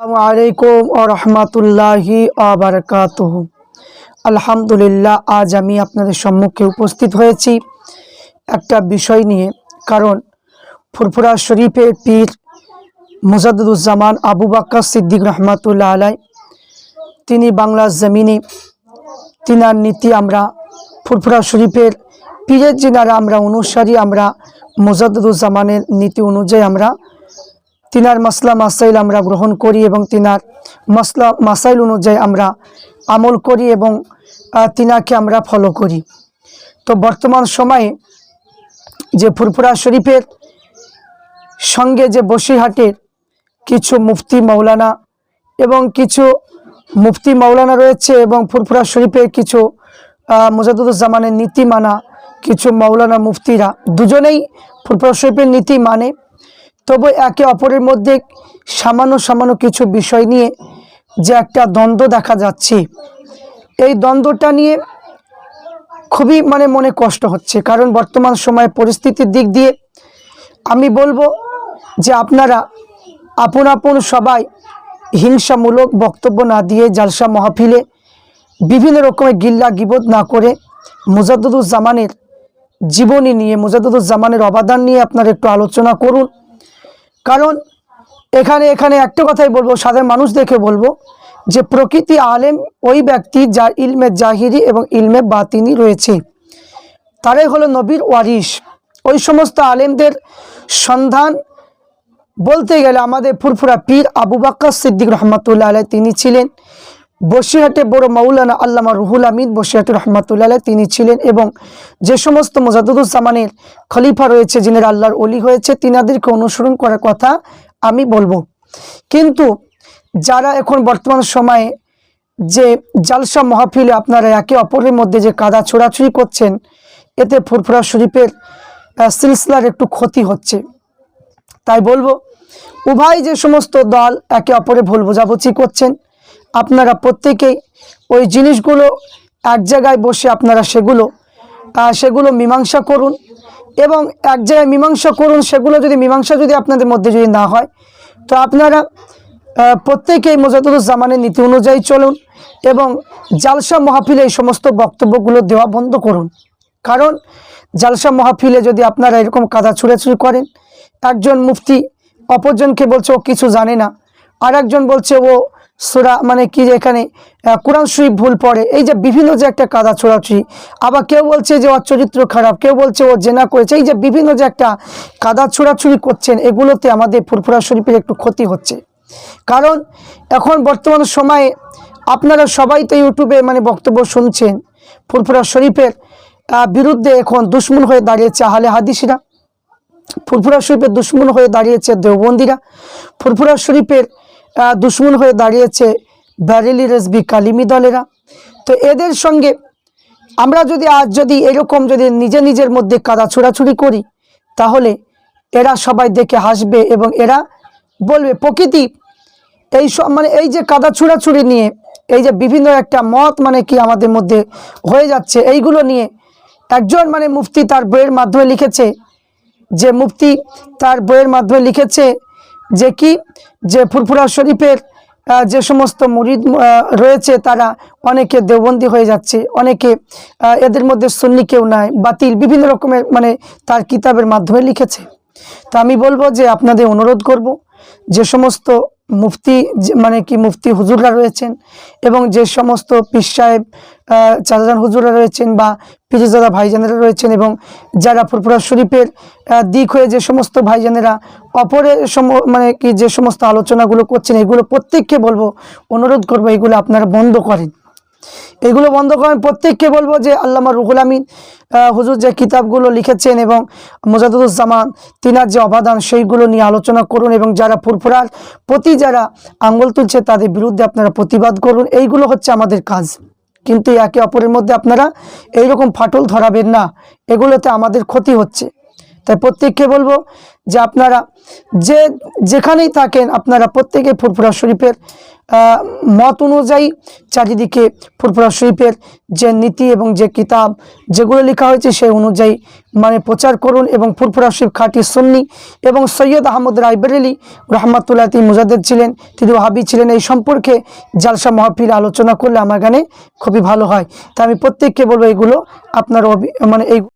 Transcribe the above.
আসসালামু আলাইকুম আবরকাতুহ আলহামদুলিল্লাহ, আজ আমি আপনাদের সম্মুখে উপস্থিত হয়েছি একটা বিষয় নিয়ে, কারণ ফুরফুরা শরীফের পীর মুজাদুজ্জামান আবু বাক্কা সিদ্দিক রহমাতুল্লাহ আলাই তিনি বাংলার জমিনে তিনার নীতি আমরা ফুরফুরা শরীফের পীরের যিনারা আমরা অনুসারী, আমরা মুজাদুজ্জামানের নীতি অনুযায়ী আমরা তিনার মাসলা, মাসাইল আমরা গ্রহণ করি এবং তিনার মাসলা, মাসাইল অনুযায়ী আমরা আমল করি এবং তিনাকে আমরা ফলো করি। তো বর্তমান সময়ে যে ফুরফুরা শরীফের সঙ্গে যে বসিরহাটের কিছু মুফতি মৌলানা এবং কিছু মুফতি মৌলানা রয়েছে এবং ফুরফুরা শরীফের কিছু মুজাদুজ্জামানের নীতি মানা কিছু মৌলানা মুফতিরা, দুজনেই ফুরফুরা শরীফের নীতি মানে তবে একে অপরের মধ্যে সামান্য সামান্য কিছু বিষয় নিয়ে যে একটা দ্বন্দ্ব দেখা যাচ্ছে। এই দ্বন্দ্বটা নিয়ে খুবই মানে মনে কষ্ট হচ্ছে, কারণ বর্তমান সময়ে পরিস্থিতির দিক দিয়ে আমি বলব যে আপনারা, আপন আপন সবাই হিংসামূলক বক্তব্য না দিয়ে জালসা মহাফিলে বিভিন্ন রকমের গিল্লা গিবোধ না করে মুজাদ্দুজ্জামানের জীবনী নিয়ে মুজাদ্দুজ্জামানের অবদান নিয়ে আপনারা একটু আলোচনা করুন। কারণ এখানে এখানে একটা কথাই বলব, সাধারণ মানুষ দেখে বলব যে প্রকৃতি আলেম ওই ব্যক্তি যার ইলমে জাহিরি এবং ইলমে বাতিনি রয়েছে। তারাই হলো নবীর ওয়ারিস ওই সমস্ত আলেমদের সন্ধান বলতে গেলে আমাদের ফুরফুরা পীর আবু বাক্কা সিদ্দিক রহমতুল্লাহ আলাই তিনি ছিলেন বসিরহাটে বড় মৌলানা আল্লামা রুহুল আমিদ বসিরহাটে রহমতুল্লাহ তিনি ছিলেন এবং যে সমস্ত মোজাদুজ্জামানের খলিফা রয়েছে যিনি আল্লাহর অলি হয়েছে, তিনাদেরকে অনুসরণ করার কথা আমি বলব। কিন্তু যারা এখন বর্তমান সময়ে যে জালসা মহাফিলে আপনারা একে অপরের মধ্যে যে কাদা ছোড়াছুড়ি করছেন, এতে ফুরফুরা শরীফের সিলসিলার একটু ক্ষতি হচ্ছে। তাই বলব, উভয় যে সমস্ত দল একে অপরে ভুল বোঝাবুঝি করছেন আপনারা প্রত্যেকেই ওই জিনিসগুলো এক জায়গায় বসে আপনারা সেগুলো সেগুলো মীমাংসা করুন এবং এক জায়গায় মীমাংসা করুন, সেগুলো যদি মীমাংসা যদি আপনাদের মধ্যে যদি না হয়, তো আপনারা প্রত্যেকেই মোজাদুজ্জামানের নীতি অনুযায়ী চলুন এবং জালসা মহাফিলে এই সমস্ত বক্তব্যগুলো দেওয়া বন্ধ করুন। কারণ জালসা মহাফিলে যদি আপনারা এরকম কাদা ছুঁড়াছুড়ি করেন, একজন মুফতি অপরজনকে বলছে ও কিছু জানে না আর একজন বলছে ও সুরা মানে কি এখানে কোরআন শরীফ ভুল পড়ে। এই যে বিভিন্ন যে একটা কাদা ছোড়াছুড়ি, আবার কেউ বলছে যে ওর চরিত্র খারাপ, কেউ বলছে ও জেনা করেছে, এই যে বিভিন্ন যে একটা কাদা ছোড়াছুড়ি করছেন, এগুলোতে আমাদের ফুরফুরা শরীফের একটু ক্ষতি হচ্ছে। কারণ এখন বর্তমান সময়ে আপনারা সবাই তো ইউটিউবে মানে বক্তব্য শুনছেন, ফুরফুরা শরীফের বিরুদ্ধে এখন দুশ্মন হয়ে দাঁড়িয়েছে আহলে হাদিসিরা। ফুরফুরা শরীফের দুশ্মন হয়ে দাঁড়িয়েছে দেওবন্দিরা। ফুরফুরা শরীফের দুশ্মন হয়ে দাঁড়িয়েছে ব্যারেলি রেসবি কালিমি দলেরা। তো এদের সঙ্গে আমরা যদি আজ যদি এরকম যদি নিজে নিজের মধ্যে কাদা ছোড়াছুড়ি করি, তাহলে এরা সবাই দেখে হাসবে এবং এরা বলবে, প্রকৃতি, এই সব মানে এই যে কাদা ছুড়াছুড়ি নিয়ে, এই যে বিভিন্ন একটা মত মানে কি আমাদের মধ্যে হয়ে যাচ্ছে, এইগুলো নিয়ে একজন মানে মুফতি তার বইয়ের মাধ্যমে লিখেছে, যে মুফতি তার বইয়ের মাধ্যমে লিখেছে যে কি? যে ফুরফুরা শরীফের যে সমস্ত মুরিদ রয়েছে তারা অনেকে দেবন্দি হয়ে যাচ্ছে, অনেকে এদের মধ্যে সন্নি কেউ নাই, বাতিল, বিভিন্ন রকমের মানে তার কিতাবের মাধ্যমে লিখেছে। তো আমি বলব যে আপনাদের অনুরোধ করব যে সমস্ত মুফতি মানে কি মুফতি হুজুররা রয়েছেন এবং যে সমস্ত পীর সাহেব চাচাজান হুজুররা রয়েছেন বা পিরিজাদা ভাইজানেরা রয়েছেন এবং যারা ফুরফুরা শরীফের দিক হয়ে যে সমস্ত ভাইজানেরা অপরের সম মানে কি যে সমস্ত আলোচনাগুলো করছেন, এগুলো প্রত্যেককে বলব, অনুরোধ করব এগুলো আপনারা বন্ধ করেন। এগুলো বন্ধ করে আমি প্রত্যেককে বলব যে আল্লামা রুহুল আমিন হুজুর যে কিতাবগুলো লিখেছেন এবং মোজাদুজ্জামান তিনার যে অবদান সেইগুলো নিয়ে আলোচনা করুন এবং যারা ফুরফুরার প্রতি যারা আঙ্গুল তুলছে তাদের বিরুদ্ধে আপনারা প্রতিবাদ করুন। এইগুলো হচ্ছে আমাদের কাজ। কিন্তু একে অপরের মধ্যে আপনারা এইরকম ফাটল ধরাবেন না। এগুলোতে আমাদের ক্ষতি হচ্ছে। তাই প্রত্যেককে বলব যে আপনারা যে যেখানেই থাকেন, আপনারা প্রত্যেকে ফুরফুরা শরীফের মত অনুযায়ী চারিদিকে ফুরফুরা শরীফের যে নীতি এবং যে কিতাব যেগুলো লেখা হয়েছে সেই অনুযায়ী মানে প্রচার করুন এবং ফুরফুরা শরীফ খাটি সুন্নি এবং সৈয়দ আহমদ রায়বেরেলি রহমাতুল্লাহ তিনি মুজাদ্দেদ ছিলেন, তিনি ওহাবি ছিলেন। এই সম্পর্কে জালসা মাহফিল আলোচনা করলে আমার গানে খুবই ভালো হয়। তা আমি প্রত্যেককে বলব এগুলো আপনার মানে এই